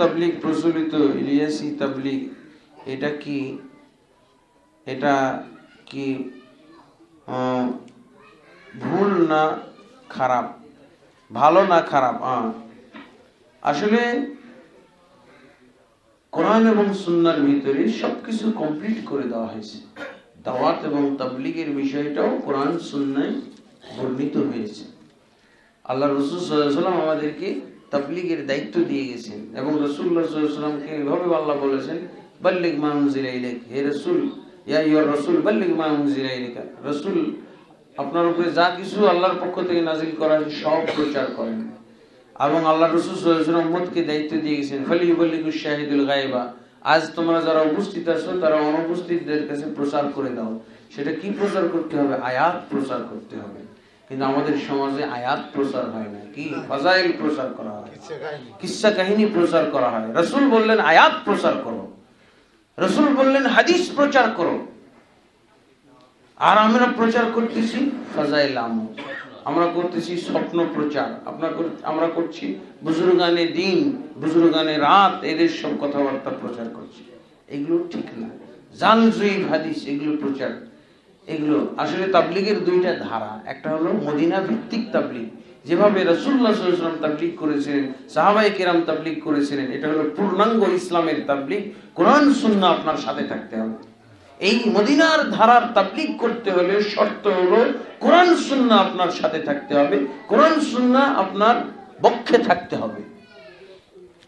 তাবলিগ প্রচলিত, ইলিয়াসি তাবলিগ, এটা কি? এটা কি ভুল না খারাপ? ভালো না খারাপ। আসলে কোরআন এবং সুন্নার ভিতরে সবকিছু কমপ্লিট করে দেওয়া হয়েছে। দাওয়াত এবং তাবলিগের বিষয়টাও কোরআন, সুন্নায় বর্ণিত হয়েছে। আল্লাহ রসুল সাল্লাম আমাদেরকে তাবলিগের দায়িত্ব দিয়ে গেছেন এবং রসুল্লাহ সাল্লামকে এভাবে আল্লাহ বলেছেন বাল্লিক মাহমুজিল ইলেক হে রসুল, ইয়া ইয়র রসুল বাল্লিক মাহমুজিল ইলেকা রসুল, আপনার উপরে যা কিছু আল্লাহর পক্ষ থেকে নাজিল করা সব প্রচার করেন। এবং আল্লাহ রসুল সাল্লাম উম্মতকে দায়িত্ব দিয়ে গেছেন ফলি বল্লিকুর শাহিদুল গায়েবা। আজ তোমরা যারা উপস্থিত আছো, তারা অনুপস্থিতদের কাছে প্রচার করে দাও। সেটা কি প্রচার করতে হবে? আয়াত প্রচার করতে হবে। কিন্তু আমাদের সমাজে আয়াত প্রচার হয় না কি? ফজাইল প্রচার করা হয়। কিসা কাহিনী। প্রচার করা হয়। রসুল বললেন আয়াত প্রচার করো। রসুল বললেন হাদিস প্রচার করো। আর আমরা প্রচার করতেছি ফাজাইল আমল। আমরা করতেছি স্বপ্ন প্রচার। আপনার আমরা করছি বুজুর্গানে দিন বুজুর্গানে রাত এদের সব কথাবার্তা প্রচার করছি। এগুলো ঠিক না। জয়ীব হাদিস এগুলো প্রচার এগুলো আসলে তাবলিগের দুইটা ধারা। একটা হলো মদিনা ভিত্তিক তাবলিগ। যেভাবে রসুল্লাহ সাল্লাম তাবলিগ করেছিলেন সাহাবাই কেরাম তাবলিগ করেছিলেন, এটা হলো পূর্ণাঙ্গ ইসলামের তাবলিগ। কোরআন, সুন্নাহ আপনার সাথে থাকতে হবে। এই মদিনার ধারার তাবলিগ করতে হলে শর্ত হলো কোরআন, সুন্নাহ আপনার সাথে থাকতে হবে। কোরআন, সুন্নাহ আপনার বক্ষে থাকতে হবে।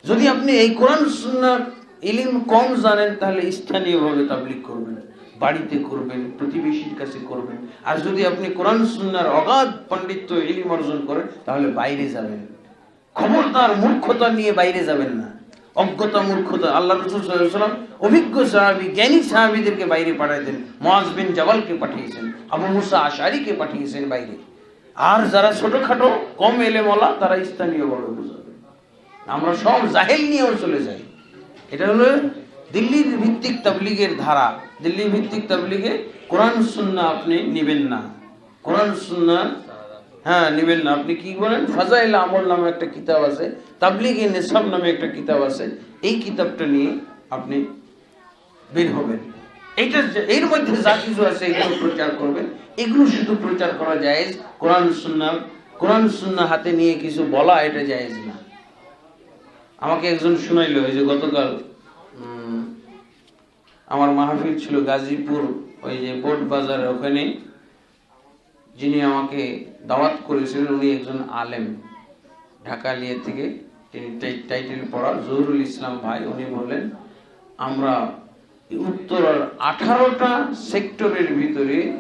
যদি আপনি এই কোরআন, সুন্নাহ ইলিম কম জানেন, তাহলে স্থানীয়ভাবে তাবলিগ করবেন। বাড়িতে করবেন, প্রতিবেশীর কাছে করবেন। আর যদি আপনি কোরআন, সুন্নার অগাধ পণ্ডিত্য, ইলিম অর্জন করেন, তাহলে বাইরে যাবেন। খবরদার মূর্খতা নিয়ে বাইরে যাবেন না। অজ্ঞতা, মূর্খতা, আল্লাহ রসুল অভিজ্ঞ সাহাবি, জ্ঞানী সাহাবিদেরকে বাইরে পাঠাইতেন মহাজ বিন জাবালকে পাঠিয়েছেন, আবু মুসা আশারিকে পাঠিয়েছেন বাইরে। আর যারা ছোটখাটো, কম এলে এলেমলা তারা স্থানীয় বড় বুঝাবে। আমরা সব জাহেল নিয়েও চলে যাই। এটা হলো দিল্লির ভিত্তিক তাবলিগের ধারা দিল্লি ভিত্তিক তাবলিগে কোরআন, সুন্না আপনি নিবেন না। কোরআন, সুন্না হ্যাঁ নিবেন না। আপনি কি বলেন? ফাজাইল আমল নামে একটা কিতাব আছে, তাবলিগে নেশাব নামে একটা কিতাব আছে, এই কিতাবটা নিয়ে আপনি বের হবেন। এইটা এর মধ্যে যা কিছু আছে এগুলো প্রচার করবেন। এগুলো শুধু প্রচার করা যায় কোরআন, সুন্না কোরআন, সুন্না হাতে নিয়ে কিছু বলা এটা জায়েজ না। আমাকে একজন শুনাইলো, এই যে গতকাল আমার মাহফিল ছিল গাজীপুর, ওই যে বোট বাজারের ওখানে। যিনি আমাকে দাওয়াত করেছিলেন, উনি একজন আলেম। ঢাকা লিয়ে থেকে তিনি টাই- টাইটেল পড়া জহুরুল ইসলাম ভাই, উনি বললেন, আমরা উত্তরের আঠারোটা সেক্টরের ভিতরে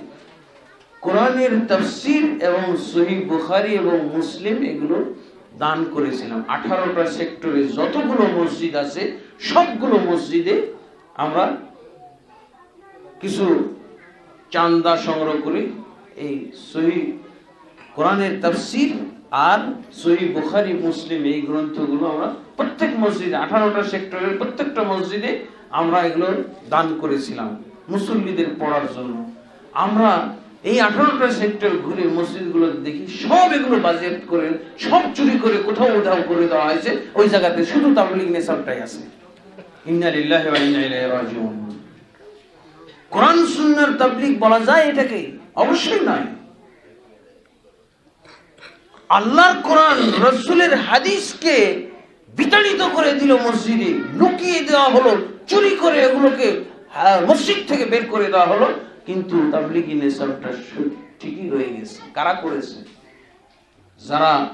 কোরআনের তাফসির এবং সহি বুখারি এবং মুসলিম এগুলো দান করেছিলাম। আঠারোটা সেক্টরে যতগুলো মসজিদ আছে, সবগুলো মসজিদে আমরা কিছু চান্দা সংগ্রহ করে। এই সহি কোরআনের তাফসির আর সহি বুখারি, মুসলিম এই গ্রন্থগুলো আমরা প্রত্যেক মসজিদে, আঠারোটা সেক্টরের প্রত্যেকটা মসজিদে আমরা এগুলো দান করেছিলাম মুসল্লিদের পড়ার জন্য। আমরা এই আঠারোটা সেক্টর ঘুরে মসজিদগুলো দেখি, সব এগুলো বাজেট করে, সব চুরি করে কোথাও উধাও করে দেওয়া হয়েছে। ওই জায়গাতে শুধু তাবলিগ নেশাবটাই আছে। ইন্না লিল্লাহি কোরআন সুন্নার তাবলিগ বলা যায় এটাকে। অবশ্যই নয়। আল্লাহর কোরআন রসুলের হাদিসকে বিতাড়িত করে দিল মসজিদে। লুকিয়ে দেওয়া হলো চুরি করে এগুলোকে হ্যাঁ, মসজিদ থেকে বের করে দেওয়া হলো। কিন্তু তাবলিগি নেশাবটা সু- ঠিকই রয়ে গেছে। কারা করেছে? যারা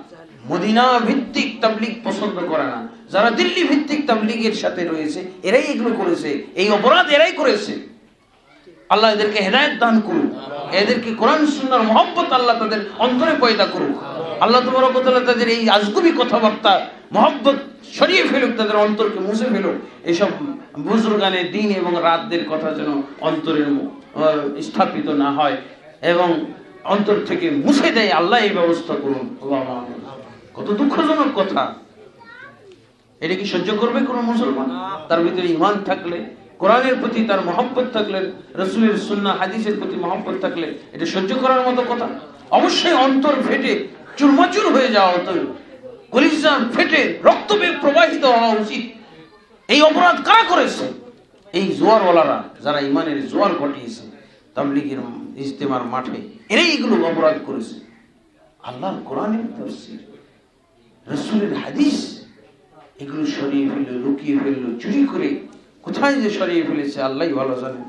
মদিনা ভিত্তিক তাবলিগ পছন্দ করে না যারা দিল্লি ভিত্তিক তাবলিগের সাথে রয়েছে এরাই এগুলো করেছে। এই অপরাধ এরাই করেছে। আল্লাহ এদেরকে হেদায়ত দান করুক। এদেরকে কোরআন সুন্দর মহব্বত আল্লাহ তাদের অন্তরে পয়দা করুক। আল্লাহ তোমার তাদের এই আজগুবি কথাবার্তা, মহব্বত সরিয়ে ফেলুক, তাদের অন্তরকে মুছে ফেলুক। এইসব বুজুর্গানের দিন এবং রাতদের কথা যেন অন্তরের স্থাপিত না হয় এবং অন্তর থেকে মুছে দেয় আল্লাহ এই ব্যবস্থা করুন। কত দুঃখজনক কথা। এটা কি সহ্য করবে কোনো মুসলমান? তার ভিতরে ইমান থাকলে কোরআনের প্রতি তার মহব্বত থাকলে, রসুলের সুন্না হাদিসের প্রতি মহব্বত থাকলে, এটা সহ্য করার মতো কথা। অবশ্যই অন্তর ফেটে, চুরমাচুর হয়ে যাওয়া হতো কলিজা ফেটে, রক্ত প্রবাহিত হওয়া উচিত। এই অপরাধ কারা করেছে? এই জোয়ারওয়ালারা যারা ইমানের জোয়ার ঘটিয়েছে, তাবলিগের ইজতেমার মাঠে, এরাই এগুলো অপরাধ করেছে। আল্লাহর কোরআনের তফসির, রসুলের হাদিস, এগুলো সরিয়ে ফেলল, লুকিয়ে ফেলল, চুরি করে কোথায় যে সরিয়ে ফেলেছে আল্লাহ ভালো জানেন